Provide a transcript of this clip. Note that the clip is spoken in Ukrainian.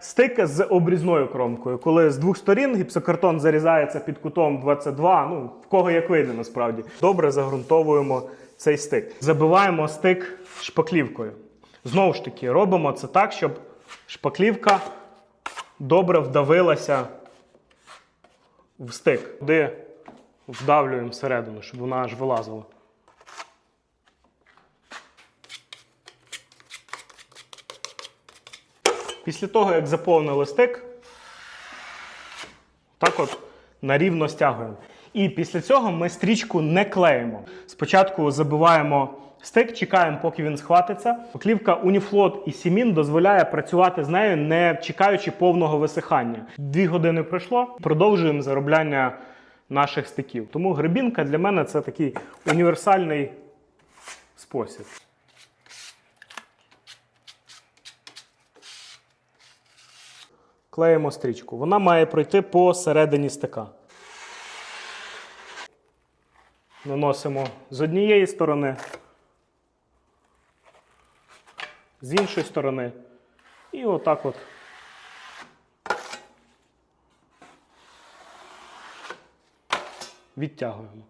Стик з обрізною кромкою, коли з двох сторін гіпсокартон зарізається під кутом 22, ну в кого як вийде насправді. Добре загрунтовуємо цей стик. Забиваємо стик шпаклівкою. Знову ж таки, робимо це так, щоб шпаклівка добре вдавилася в стик, куди вдавлюємо всередину, щоб вона аж вилазила. Після того, як заповнили стик, так от нарівно стягуємо. І після цього ми стрічку не клеїмо. Спочатку забиваємо стик, чекаємо, поки він схватиться. Поклівка Unifloat і Сімін дозволяє працювати з нею, не чекаючи повного висихання. Дві години пройшло, продовжуємо заробляння наших стиків. Тому гребінка для мене це такий універсальний спосіб. Клеїмо стрічку. Вона має пройти посередині стика. Наносимо з однієї сторони, з іншої сторони. І отак от. Відтягуємо.